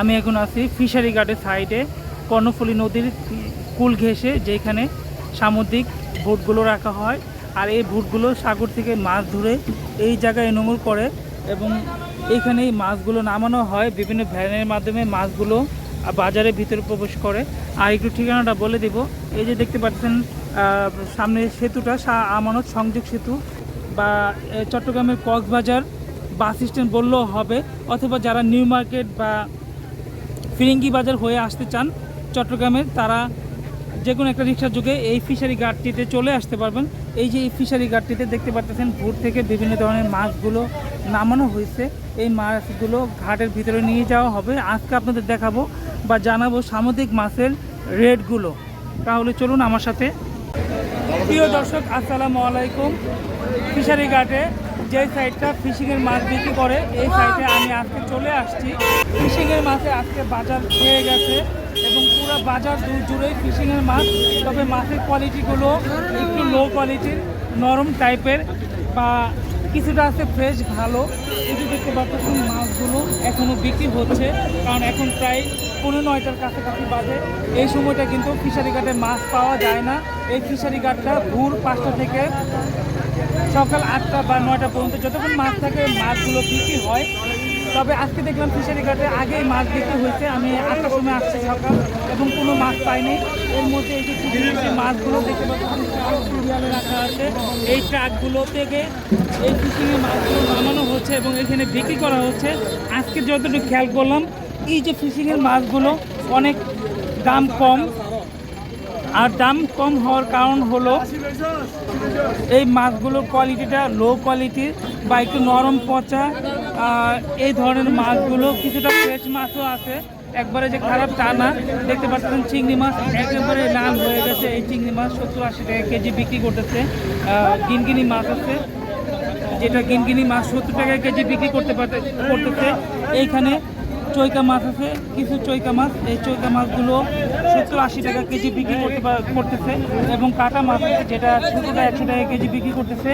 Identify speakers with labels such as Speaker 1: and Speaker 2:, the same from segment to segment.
Speaker 1: আমি এখন আছি ফিশারি ঘাটের সাইডে, কর্ণফুলী নদীর কুল ঘেঁষে, যেখানে সামুদ্রিক বোটগুলো রাখা হয়। আর এই বোটগুলো সাগর থেকে মাছ ধরে এই জায়গায় নোংর করে এবং এইখানে এই মাছগুলো নামানো হয়। বিভিন্ন ভ্যানের মাধ্যমে মাছগুলো বাজারের ভিতরে প্রবেশ করে। আর একটু ঠিকানাটা বলে দিব। এই যে দেখতে পাচ্ছেন সামনে সেতুটা আমানত সংযোগ সেতু বা চট্টগ্রামের কক্সবাজার বাস স্ট্যান্ড বললেও হবে। অথবা যারা নিউ মার্কেট বা ফিরিঙ্গি বাজার হয়ে আসতে চান চট্টগ্রামের তারা যে কোনো একটা রিক্সা যুগে এই ফিশারি ঘাটটিতে চলে আসতে পারবেন। এই যে এই ফিশারি ঘাটটিতে দেখতে পাচ্ছেন ভোর থেকে বিভিন্ন ধরনের মাছগুলো নামানো হয়েছে। এই মাছগুলো ঘাটের ভিতরে নিয়ে যাওয়া হবে। আজকে আপনাদের দেখাবো বা জানাব সামুদ্রিক মাছের রেটগুলো। তাহলে চলুন আমার সাথে। প্রিয় দর্শক, আসসালামু আলাইকুম। ফিশারি ঘাটে যে সাইডটা ফিশিংয়ের মাছ বিক্রি করে, এই সাইডে আমি আজকে চলে আসছি। ফিশিংয়ের মাছে আজকে বাজার খেয়ে গেছে এবং পুরো বাজার দূর জুড়েই ফিশিংয়ের মাছ, তবে মাছের কোয়ালিটিগুলো একটু লো কোয়ালিটির নরম টাইপের বা কিছুটা আছে ফ্রেশ ভালো। যে দেখতে পাচ্ছেন মাছগুলো এখনও বিক্রি হচ্ছে, কারণ এখন প্রায় পনেরো নয়টার কাছাকাছি বাজে। এই সময়টা কিন্তু ফিশারি ঘাটে মাছ পাওয়া যায় না। এই ফিশারি ঘাটটা ভোর পাঁচটা থেকে সকাল আটটা বা নয়টা পর্যন্ত যতক্ষণ মাছ থাকে, মাছগুলো বিক্রি হয়। তবে আজকে দেখলাম ফিশারি ঘাটে আগেই মাছ বিক্রি হয়েছে। আমি আটটার সময় আসছি সকাল এবং কোনো মাছ পাইনি। এর মধ্যে এই যে মাছগুলো দেখতে পাচ্ছি রাখা আছে। এই ট্রাকগুলো থেকে এই ফিশিংয়ের মাছগুলো নামানো হচ্ছে এবং এখানে বিক্রি করা হচ্ছে। আজকে যতটুকু খেয়াল করলাম, এই যে ফিশিংয়ের মাছগুলো অনেক দাম কম। আর দাম কম হওয়ার কারণ হলো এই মাছগুলোর কোয়ালিটিটা লো কোয়ালিটির বা একটু নরম পচা এই ধরনের মাছগুলো কিছুটা ফ্রেশ মাছও আছে। একবারে যে খারাপ তা না। দেখতে পাচ্ছেন চিংড়ি মাছ একেবারে লাল হয়ে গেছে। এই চিংড়ি মাছ সত্তর আশি টাকা কেজি বিক্রি করতেছে। গিনগিনি মাছ আছে। যেটা গিনগিনি মাছ সত্তর টাকা কেজি বিক্রি করতে পারতে, করতেছে। এইখানে চৈকা মাছ আছে। কিছু চৈকা মাছ। এই চৈকা মাছগুলো সত্তর আশি টাকা কেজি বিক্রি করতে করতেছে এবং কাটা মাছ যেটা ছোটোটা একশো টাকা কেজি বিক্রি করতেছে।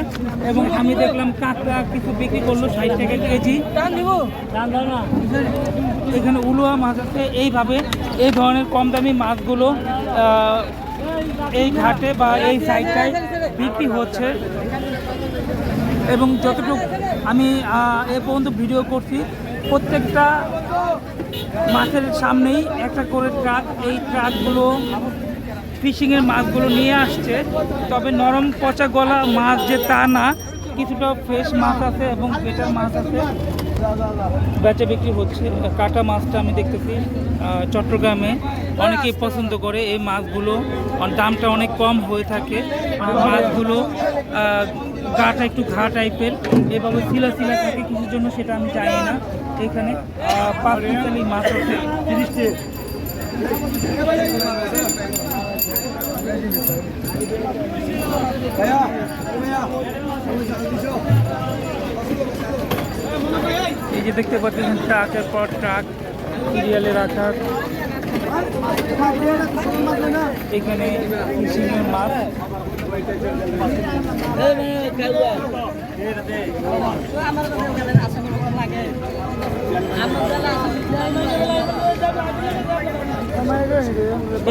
Speaker 1: এবং আমি দেখলাম কাঁকড়া কিছু বিক্রি করল ষাট টাকা কেজি। এখানে উলুয়া মাছ আছে এইভাবে এই ধরনের কম দামি মাছগুলো এই ঘাটে বা এই সাইডটায় বিক্রি হচ্ছে। এবং যতটুকু আমি এ পর্যন্ত ভিডিও করছি প্রত্যেকটা মাছের সামনেই একটা করে ট্রাক। এই ট্রাকগুলো ফিশিংয়ের মাছগুলো নিয়ে আসছে। তবে নরম পচা গলা মাছ যে তা না, কিছুটা ফ্রেশ মাছ আছে এবং বেটার মাছ আছে। বেচা বিক্রি হচ্ছে। কাটা মাছটা আমি দেখতেছি চট্টগ্রামে। অনেকেই পছন্দ করে এই মাছগুলো। দামটা অনেক কম হয়ে থাকে। মাছগুলো গাটা একটু ঘা টাইপের এভাবে শিলা শিলা থাকে কিছুর জন্য সেটা আমি জানি না। এখানে পাঁচ পিসালি মাছ আছে। তিরিশটি। এই যে দেখতে পাচ্ছেন ট্রাকের পর ট্রাক সিরিয়ালে রাখা এখানে ফিশিংয়ের মাছ।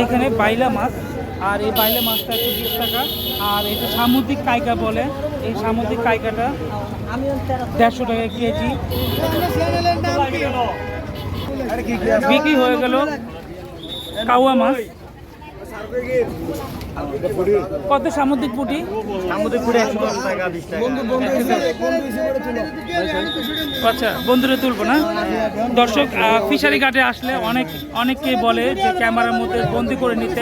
Speaker 1: এখানে বাইলা মাছ, আর এই বাইলা মাছটা একশো বিশ টাকা। আর এটা সামুদ্রিক কাইকা বলে। এই সামুদ্রিক কাইকাটা দেড়শো টাকা কেজি। বিক্রি হয়ে গেল কাউয়া মাছ। কত সামুদ্রিক পুঁটি?
Speaker 2: সামুদ্রিক পুরে একশো দশ টাকা বিশ টাকা।
Speaker 1: আচ্ছা বন্ধুরা তুলবো না? দর্শক ফিশারি ঘাটে আসলে অনেক অনেকে বলে যে ক্যামেরার মধ্যে বন্দি করে নিতে।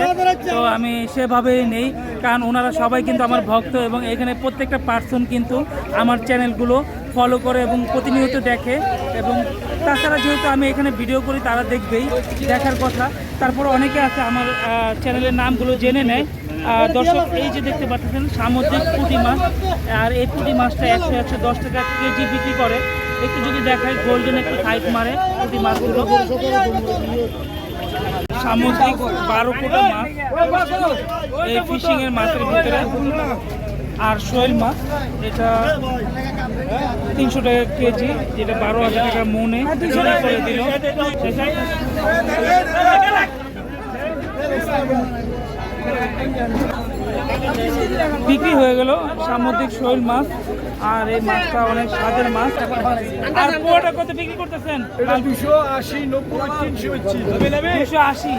Speaker 1: তো আমি সেভাবেই নেই কারণ ওনারা সবাই কিন্তু আমার ভক্ত এবং এখানে প্রত্যেকটা পার্সন কিন্তু আমার চ্যানেলগুলো ফলো করে এবং প্রতিনিয়ত দেখে। এবং তাছাড়া যেহেতু আমি এখানে ভিডিও করি তারা দেখবেই দেখার কথা। তারপর অনেকে আছে আমার চ্যানেলের নামগুলো জেনে নেয়। দর্শক এই যে দেখতে পাচ্ছেন সামুদ্রিক পুঁটি মাছ আর এই পুঁটি মাছটা একশো একশো দশ টাকা কেজি বিক্রি করে। একটু যদি দেখায় গোল্ডেন একটু সাইজ মারে পুঁটি মাছগুলো। সামুদ্রিক বারো ফুটা মাছ এই ফিশিং এর মাছের ভিতরে। আর শোয়েল মাছ এটা তিনশো টাকা কেজি যেটা বারো হাজার টাকা মনে। করে দিল। বিক্রি হয়ে গেল সামুদ্রিক শৈল মাছ আর এই মাছটা অনেক স্বাদের মাছ। আর পোয়াটা কত বিক্রি করতেছেন?
Speaker 2: দুশো আশি নব্বই তিনশো
Speaker 1: দুশো আশি।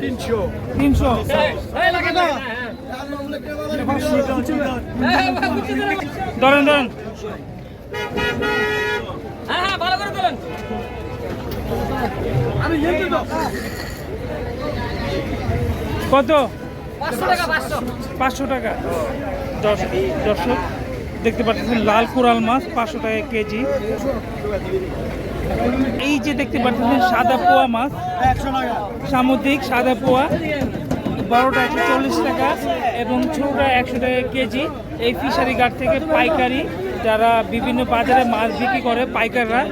Speaker 2: তিনশো।
Speaker 1: তিনশো। ধরেন ধরেন। কত? পাঁচশো টাকা দর্শক, দেখতে পাচ্ছেন লাল কোরাল মাছ, পাঁচশো টাকা কেজি। এই যে দেখতে পাচ্ছেন সাদা পোয়া মাছ, সামুদ্রিক সাদা পোয়া বারোটা একশো চল্লিশ টাকা এবং ছোটোটা একশো টাকা কেজি। এই ফিশারি ঘাট থেকে পাইকারি যারা বিভিন্ন বাজারে মাছ বিক্রি করে, পাইকাররা,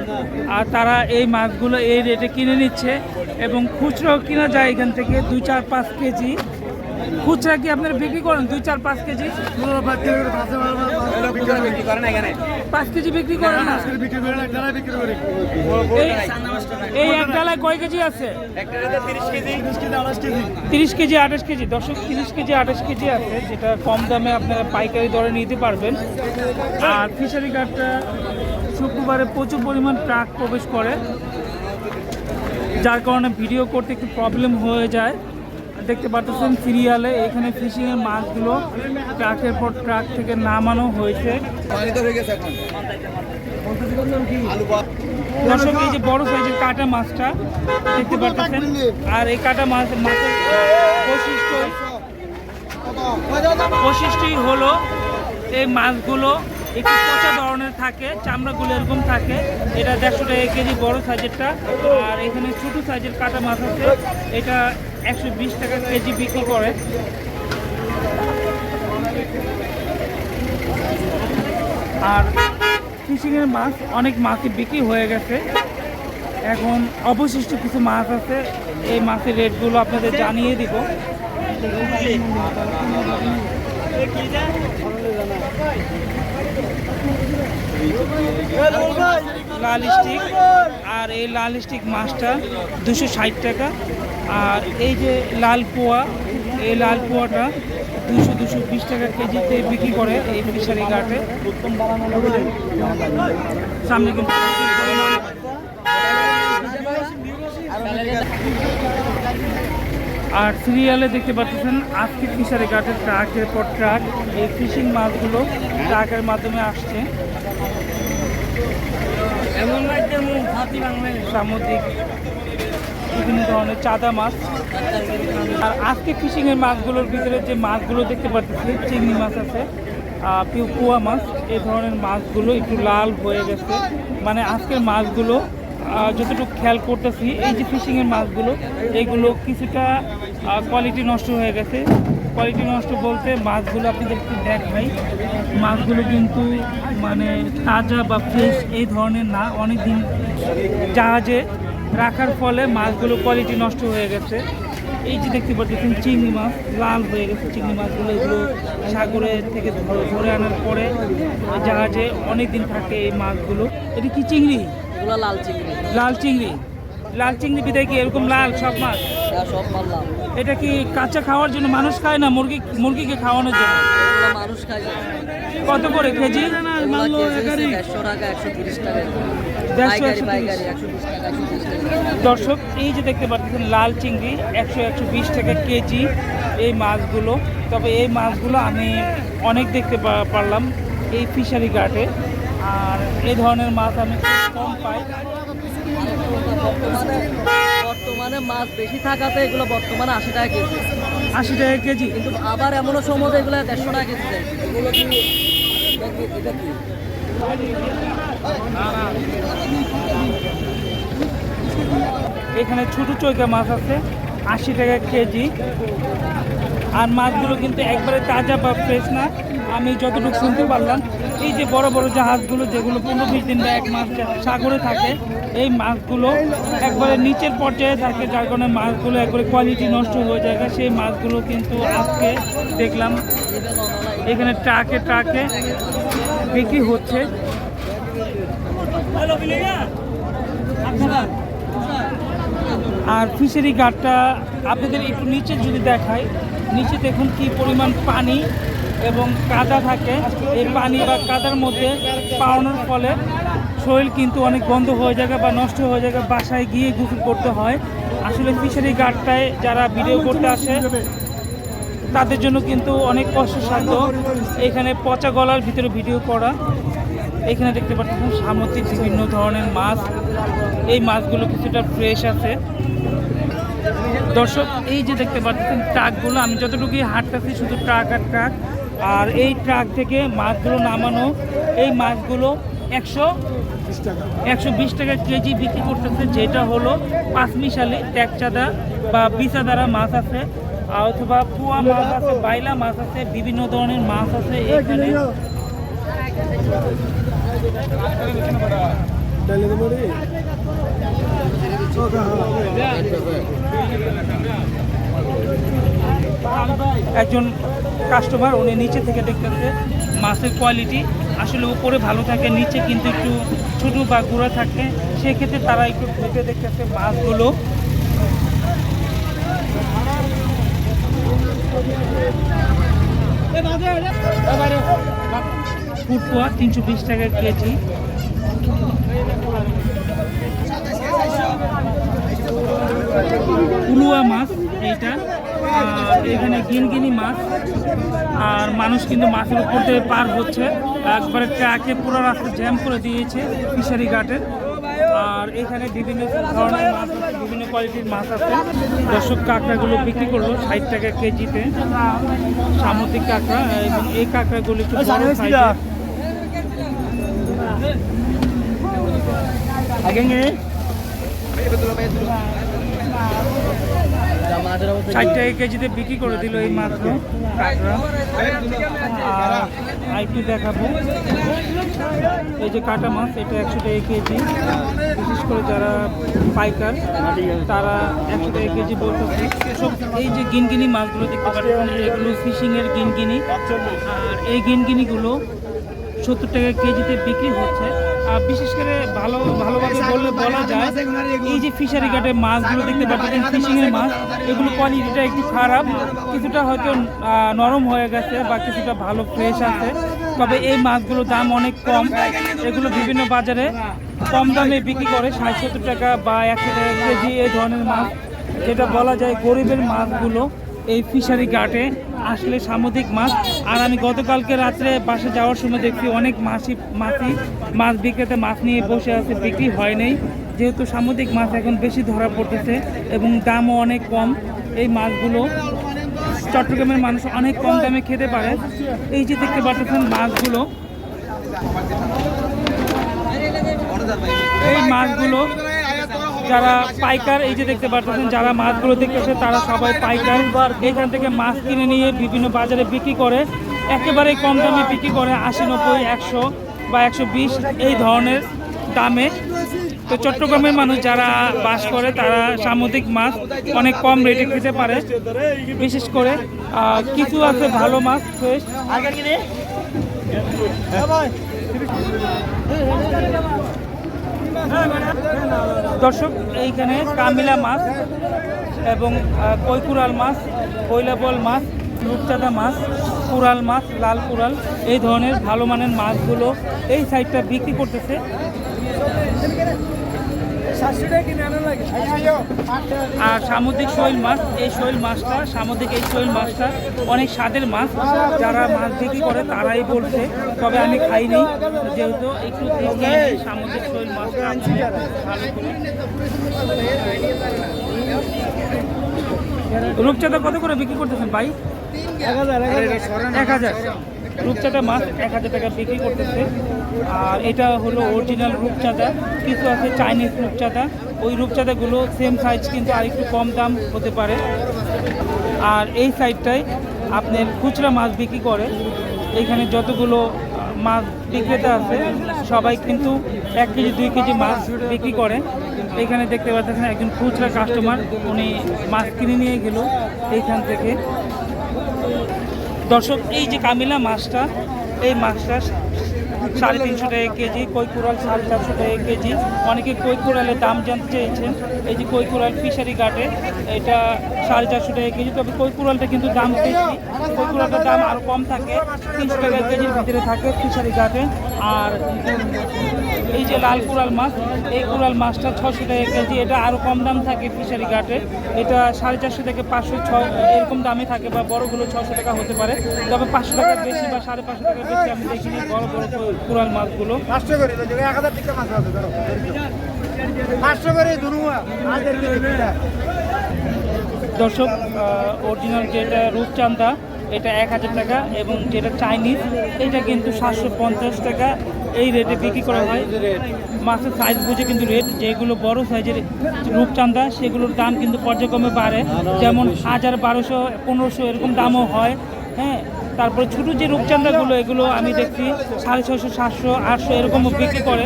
Speaker 1: আর তারা এই মাছগুলো এই রেটে কিনে নিচ্ছে এবং খুচরো কিনা যায় এখান থেকে দুই, চার, পাঁচ কেজি। খুচরা কি আপনারা বিক্রি করেন? দুই, চার, পাঁচ কেজি? পাঁচ কেজি বিক্রি করেন এই- এক ডালায় কয় কেজি আছে?
Speaker 2: তিরিশ কেজি, আঠাশ কেজি।
Speaker 1: দর্শক, তিরিশ কেজি, আঠাশ কেজি আছে, যেটা কম দামে আপনারা পাইকারি দরে নিতে পারবেন। আর ফিশারি ঘাটটা শুক্রবারে প্রচুর পরিমাণ ট্রাক প্রবেশ করে, যার কারণে ভিডিও করতে একটু প্রবলেম হয়ে যায়। দেখতে পাচ্ছেন সিরিয়ালে, এখানে ফিশিংয়ের মাছগুলো ট্রাকের পর ট্রাক থেকে নামানো হয়েছে।
Speaker 2: হয়ে
Speaker 1: দর্শক, এই যে বড় সাইজের কাটা মাছটা দেখতে পাচ্ছেন আর এই কাটা মাছ, মাছের বৈশিষ্ট্য বৈশিষ্ট্যই হলো এই মাছগুলো একটু পচা ধরনের থাকে চামড়াগুলো এরকম থাকে। এটা দেড়শো টাকা কেজি বড় সাইজেরটা। আর এখানে ছোটো সাইজের কাটা মাছ আছে। এটা একশো বিশ টাকা কেজি বিক্রি করে। আর ফিশিংয়ের মাছ, অনেক মাছই বিক্রি হয়ে গেছে। এখন অবশিষ্ট কিছু মাছ আছে। এই মাছের রেটগুলো আপনাদের জানিয়ে দিব। লাল স্টিক আর এই লাল স্টিক মাছটা দুশো ষাট টাকা। আর এই যে লাল পোয়া, এই লাল পোয়াটা দুশো দুশো বিশ টাকা কেজিতে বিক্রি করে এই ফিশারি ঘাটে। সামনে কিন্তু আর সিরিয়ালে দেখতে পাচ্ছেন আজকে ফিশারি ঘাটের ট্রাকের পর ট্রাক এই ফিশিং মাছগুলো ট্রাকের মাধ্যমে আসছে। সামুদ্রিক বিভিন্ন ধরনের চাঁদা মাছ। আর আজকে ফিশিং এর মাছগুলোর ভিতরে যে মাছগুলো দেখতে পাচ্ছি চিংড়ি মাছ আছে আহ, পিউ কুয়া মাছ এই ধরনের মাছগুলো একটু লাল হয়ে গেছে। মানে আজকের মাছগুলো যতটুকু খেয়াল করতেছি, এই যে ফিশিং এর মাছগুলো, এগুলো কিছুটা কোয়ালিটি নষ্ট হয়ে গেছে। কোয়ালিটি নষ্ট বলতে মাছগুলো আপনি দেখতে দেখাই। মাছগুলো কিন্তু মানে তাজা বা ফ্রেশ এই ধরনের না অনেক দিন জাহাজে রাখার ফলে মাছগুলো কোয়ালিটি নষ্ট হয়ে গেছে। এই যে দেখতে পাচ্ছেন, চিংড়ি মাছ, লাল হয়ে গেছে চিংড়ি মাছগুলো, এগুলো সাগরে থেকে ধরে আনার পরে জাহাজে অনেক দিন থাকে এই মাছগুলো। এটা কি চিংড়ি?
Speaker 3: লাল চিংড়ি।
Speaker 1: লাল চিংড়ি। লাল চিংড়ি বিদায় কি এরকম লাল সব মাছ?
Speaker 3: সব
Speaker 1: এটা কি কাঁচা খাওয়ার জন্য মানুষ খায় না মুরগি মুরগিকে খাওয়ানোর জন্য?
Speaker 3: মানুষ খায়
Speaker 1: কত করে কেজি? দর্শক এই যে দেখতে পাচ্ছেন লাল চিংড়ি একশো একশো বিশ টাকা কেজি এই মাছগুলো। তবে এই মাছগুলো আমি অনেক দেখতে পা- পারলাম এই ফিশারি ঘাটে। আর এই ধরনের মাছ আমি খুব কম পাই।
Speaker 3: বর্তমানে মাছ বেশি থাকাতে এগুলো বর্তমানে আশি টাকা কেজি।
Speaker 1: আশি টাকা কেজি।
Speaker 3: কিন্তু আবার এমনও সময় এগুলো দেড়শো টাকা কেজি দেয়। এগুলো কি কি- এটা কি?
Speaker 1: এখানে ছোট চৈকা মাছ আছে আশি টাকা কেজি। আর মাছগুলো কিন্তু একবারে তাজা বা ফ্রেশ না। আমি যতটুকু শুনতে পারলাম এই যে বড় বড় জাহাজগুলো যেগুলো পনেরো বিশ দিন বা এক মাস সাগরে থাকে, এই মাছগুলো একবারে নিচের পর্যায়ে থাকে, যার কারণে মাছগুলো একবারে কোয়ালিটি নষ্ট হয়ে যায়। সেই মাছগুলো কিন্তু আজকে দেখলাম, এখানে ট্রাকে ট্রাকে বিক্রি হচ্ছে। আর ফিশারি ঘাটটা আপনাদের একটু নিচে যদি দেখায় নিচে দেখুন কি পরিমাণ পানি এবং কাদা থাকে। এই পানি বা কাদার মধ্যে পাওয়ানোর ফলে শরীর কিন্তু অনেক গন্ধ হয়ে যায় বা নষ্ট হয়ে যায় বাসায় গিয়ে গোসল করতে হয়। আসলে ফিশারি গার্ডটায় যারা ভিডিও করতে আসে, তাদের জন্য কিন্তু অনেক কষ্টসাধ্য। এখানে পচা গলার ভিতরে ভিডিও করা। এখানে দেখতে পাচ্ছেন সামুদ্রিক বিভিন্ন ধরনের মাছ। এই মাছগুলো কিছুটা ফ্রেশ আছে। দর্শক, এই যে দেখতে পাচ্ছেন ট্রাকগুলো, আমি যতটুকু হাঁটতেছি শুধু ট্রাক আর ট্রাক। আর এই ট্রাক থেকে মাছগুলো নামানো এই মাছগুলো একশো একশো বিশ টাকা কেজি বিক্রি করতেছে যেটা হলো পাঁচমিশালি ট্যাকচাদা বা বিসাদারা মাছ আছে অথবা পুয়া মাছ আছে বাইলা মাছ আছে বিভিন্ন ধরনের মাছ আছে এখানে। একজন কাস্টমার উনি নিচে থেকে দেখতেছে মাছের কোয়ালিটি আসলে উপরে ভালো থাকে, নিচে কিন্তু একটু ছোটো বা গুঁড়া থাকে। সেক্ষেত্রে তারা একটু ভেবে দেখতেছে মাছগুলো। তিনশো বিশ টাকা কেজি। উলুয়া মাছ। এইটা আর এখানে গিনগিনি মাছ আর মানুষ কিন্তু মাছের উপর থেকে পার হচ্ছে। একবারে ট্রাকে পুরো রাস্তা জ্যাম করে দিয়েছে ফিশারি ঘাটে। আর এখানে বিভিন্ন ধরনের মাছ আছে, বিভিন্ন কোয়ালিটির মাছ আছে। দর্শক কাঁকড়াগুলো বিক্রি করল ষাট টাকা কেজিতে। সামুদ্রিক কাঁকড়া এবং এই কাঁকড়াগুলো একটু বড় size-এর। ষাট টাকা কেজিতে বিক্রি করে দিল এই মাত্র আর দেখাবো। এই যে কাটা মাছ, এটা একশো টাকা কেজি। বিশেষ করে যারা পাইকার, তারা একশো টাকা কেজি বলতেছে। সব এই যে গিনগিনি মাছগুলো দেখতে পাচ্ছেন এগুলো ফিশিংয়ের গিনগিনি। আর এই গিনগিনিগুলো সত্তর টাকা কেজিতে বিক্রি হচ্ছে। বিশেষ করে ভালো ভালোভাবে বললে বলা যায় এই যে ফিশারি ঘাটে মাছগুলো দেখতে পাচ্ছেন ফিশিং এর মাছ এগুলো কোয়ালিটিটা একটু খারাপ কিছুটা হয়তো নরম হয়ে গেছে বা কিছুটা ভালো ফ্রেশ আছে। তবে এই মাছগুলোর দাম অনেক কম। এগুলো বিভিন্ন বাজারে কম দামে বিক্রি করে ষাট সত্তর টাকা বা একশো টাকা কেজি এই ধরনের মাছ। যেটা বলা যায় গরিবের মাছগুলো। এই ফিশারি ঘাটে আসলে সামুদ্রিক মাছ। আর আমি গতকালকে রাত্রে বাসে যাওয়ার সময় দেখছি অনেক মাছি মাছি, মাছ বিক্রেতা মাছ নিয়ে বসে আছে, বিক্রি হয় নাই। যেহেতু সামুদ্রিক মাছ এখন বেশি ধরা পড়তেছে এবং দামও অনেক কম। এই মাছগুলো চট্টগ্রামের মানুষ অনেক কম দামে খেতে পারে। এই যে দেখতে পাচ্ছেন মাছগুলো। এই মাছগুলো যারা পাইকার এই যে দেখতে পাচ্ছেন যারা মাছগুলো দেখতেছে তারা সবাই পাইকার। এখান থেকে মাছ কিনে নিয়ে বিভিন্ন বাজারে বিক্রি করে। একেবারে কম দামে বিক্রি করে আশি নব্বই একশো বা একশো বিশ এই ধরনের দামে। তো চট্টগ্রামের মানুষ যারা বাস করে তারা সামুদ্রিক মাছ অনেক কম রেটে খেতে পারে। বিশেষ করে কিছু আছে ভালো মাছ ফ্রেশ দর্শক, এইখানে কামিলা মাছ এবং কৈকুরাল মাছ, কৈলাবল মাছ, রূপচাঁদা মাছ কুরাল মাছ, লাল কুরাল এই ধরনের ভালো মানের মাছগুলো এই সাইডটা বিক্রি করতেছে। আর সামুদ্রিক শৈল মাছ এই শৈল মাছটা সামুদ্রিক এই শৈল মাছটা অনেক স্বাদের মাছ। যারা মাছ বিক্রি করে তারাই বলছে তবে আমি খাইনি। যেহেতু একটু সামুদ্রিক শৈল মাছটা রূপচাঁদা কত করে বিক্রি করতেছেন ভাই? এক হাজার। রূপচাঁদা মাছ এক হাজার টাকা বিক্রি করতেছে। আর এটা হলো অরিজিনাল রূপচাঁদা। কিছু আছে চাইনিজ রূপচাঁদা। ওই রূপচাঁদাগুলো সেম সাইজ কিন্তু আরেকটু কম দাম হতে পারে। আর এই সাইডটায় আপনার খুচরা মাছ বিক্রি করে। এখানে যতগুলো মাছ বিক্রেতা আছে, সবাই কিন্তু এক কেজি, দুই কেজি মাছ বিক্রি করে। এখানে দেখতে পাচ্ছেন একজন খুচরা কাস্টমার উনি মাছ কিনে নিয়ে গেল এইখান থেকে। দর্শক এই যে কামিলা মাছটা এই মাছটা সাড়ে তিনশো টাকা কেজি কই কুড়াল সাড়ে চারশো টাকা কেজি। অনেকে কই কুড়ালের দাম জানতে চেয়েছেন। এই যে কই কুড়াল ফিশারি ঘাটে, এটা সাড়ে চারশো টাকা কেজি। তবে কই কুড়ালটা কিন্তু দাম বেশি। কই কুড়ালটার দাম আরও কম থাকে। তিনশো টাকা কেজির ভিতরে থাকে ফিশারি ঘাটে। আর এই যে লাল কুড়াল মাছ, এই কুড়াল মাছটা ছশো টাকা কেজি। এটা আরও কম দাম থাকে ফিশারি ঘাটে। এটা সাড়ে চারশো থেকে পাঁচশো, ছয়, এরকম দামে থাকে বা বড়গুলো ছশো টাকা হতে পারে। তবে পাঁচশো টাকার বেশি বা সাড়ে পাঁচশো টাকার বেশি আমি দেখিনি। বড় বড় কুড়াল মাছগুলো।
Speaker 2: পাঁচশো করে এক হাজার টাকা মাছ আছে ধরো। পাঁচশো করে ধরুয়া
Speaker 1: দর্শক অরিজিনাল যেটা রূপচান্দা এটা এক হাজার টাকা এবং যেটা চাইনিজ এটা কিন্তু সাতশো পঞ্চাশ টাকা। এই রেটে বিক্রি করা হয়। মাছের সাইজ বুঝে কিন্তু রেট যেগুলো বড় সাইজের রূপচান্দা সেগুলোর দাম কিন্তু পর্যায়ক্রমে বাড়ে। যেমন হাজার বারোশো পনেরোশো এরকম দামও হয়। হ্যাঁ তারপরে ছোটো যে রূপচান্দাগুলো এগুলো আমি দেখছি, সাড়ে ছশো সাতশো, আটশো এরকমও বিক্রি করে।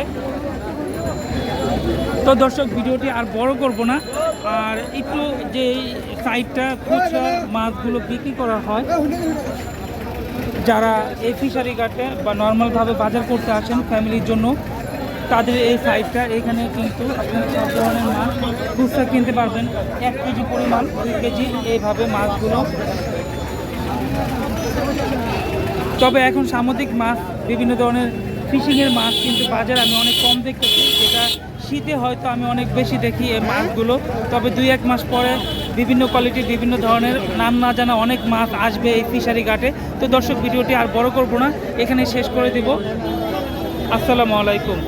Speaker 1: তো দর্শক, ভিডিওটি আর বড় করব না। আর একটু যে সাইডটা খুচরা মাছগুলো বিক্রি করা হয়, যারা এই ফিশারি ঘাটে বা নর্মালভাবে বাজার করতে আসেন ফ্যামিলির জন্য, তাদের এই সাইডটা এখানে কিন্তু আপনি সব ধরনের মাছ খুচরা কিনতে পারবেন। এক কেজি পরিমাণ, দুই কেজি, এইভাবে মাছগুলো তবে এখন সামুদ্রিক মাছ, বিভিন্ন ধরনের ফিশিংয়ের মাছ কিন্তু বাজারে আমি অনেক কম দেখতেছি। যেটা শীতে হয়তো আমি অনেক বেশি দেখি এই মাছগুলো। তবে দুই এক মাস পরে বিভিন্ন কোয়ালিটির বিভিন্ন ধরনের নাম না জানা অনেক মাছ আসবে এই ফিশারি ঘাটে। তো দর্শক, ভিডিওটি আর বড় করব না। এখানে শেষ করে দিব। আসসালামু আলাইকুম।